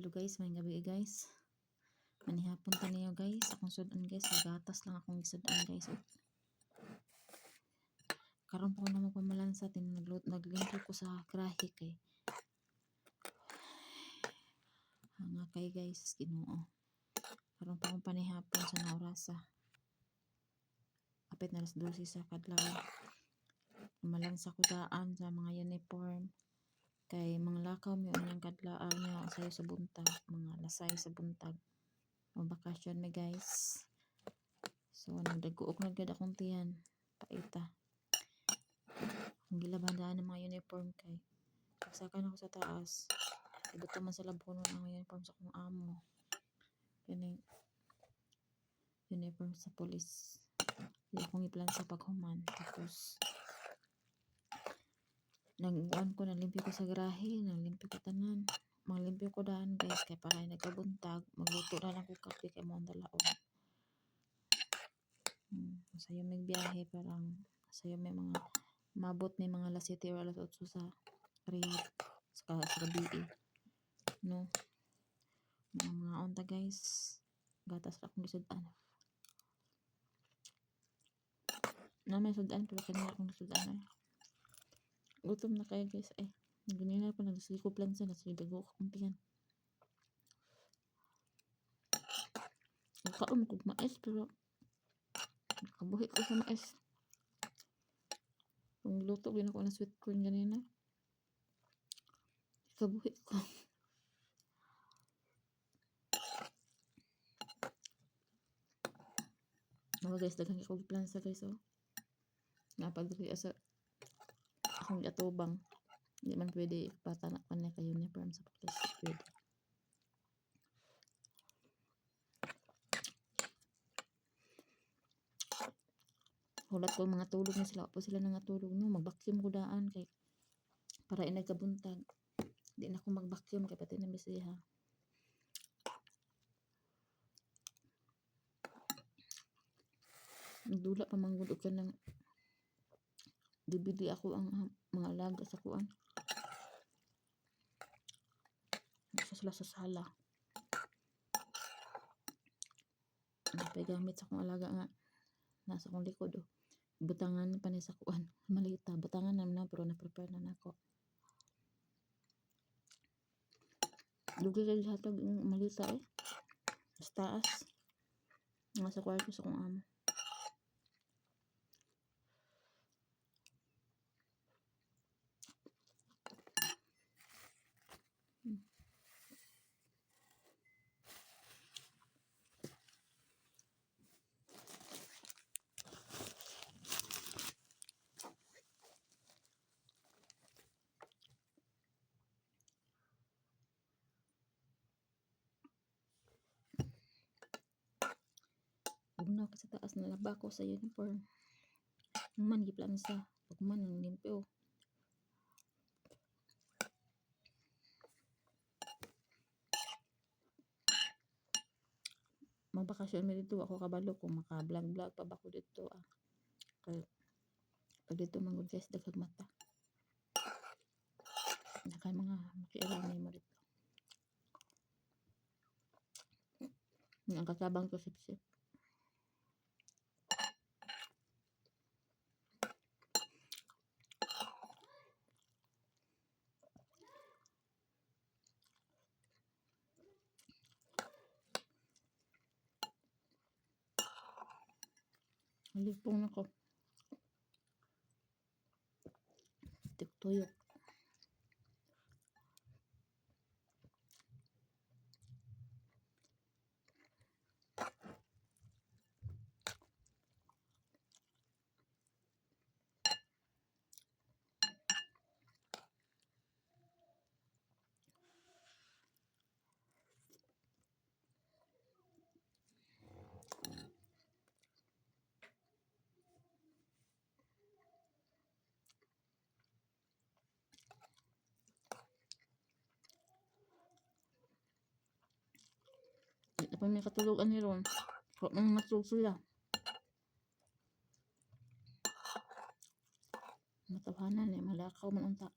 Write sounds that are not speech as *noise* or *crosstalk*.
Hello guys, may gabi guys. Manihapon ta niyo guys. Akong sudan guys, gatas lang akong isudan guys. Karon po na mo pamalansa tin naglut naglimpyo ko sa grahe kay. Hanga kay guys, Ginoo. Karon pa akong panihapon sa naurasa. Apit na alas 12 sa kadlaw. Pamalansa ko daan sa mga uniform kay mga lakaw mi unyang kadlaan nga sayo sa buntag mga lasay sa buntag. O bakasyon mi guys. So nagdaguok na gid akong tiyan. Paita. Ang gilabandaan ng mga uniform kay. Pagsakan ako sa taas. Ibot man sa labunon ang uniform sa kong amo. Kini uniform sa police di akong iplan sa paghuman. Tapos nag-uwan ko, nalimpyo ko sa garahe, nalimpyo ko tanan. Maglimpyo ko daan guys, kay para nagkabuntag, magluto na lang ko kape kay mo ang dalaon. Hmm, sayo may biyahe, parang sayo may mga, mabot may mga alas 7 or alas 8 sa Riyadh, sa, sa gabi No? Mga onta guys, gatas lang akong gisudan. Na may sudan, pero kanina akong gisudan eh. Gutom na kayo guys. Eh, ganyan pa nagsikop lang sa nasidago ko kung tiyan. Nagkaon ko mais pero nakabuhi ko sa mais. Kung luto din ako ng sweet corn ganina. Kabuhi ko. Oh guys, daghang ko plan sa guys oh. Napagdiri sa akong atubang hindi man pwede patanak pa na kayo uniform sa police pwede. Hulat ko mga tulog na sila. Po sila nangatulog no? Mag-vacuum ko daan kay para inay kabuntag di na ako mag-vacuum kay pati na misiha. Nagdula pa manggod ka ng DVD ako ang mga alaga sa kuan. Nasa sila sa sala. Napay gamit sa kong alaga nga. Nasa kong likod oh. Butangan pa sa kuan. *laughs* Malita. Butangan na na pero na-prepare na nako. Lugi kay hatag yung malita eh. Sa taas. Nga sa kwarto sa kong amo. Ko sa taas na laba ko sa uniform. Man giplansa. Pag man ang limpyo. Magbakasyon mi dito ako kabalo kung maka-vlog-vlog pa ba ko dito ah. Kaya pag dito manggod guys daghang mata. Daghang mga makialamay mo dito. Ang katabang ko sip-sip. Halipong na ko. Pa may katulugan ni Ron. Kung nang natulog sila. Matawanan eh. Malakaw man unta.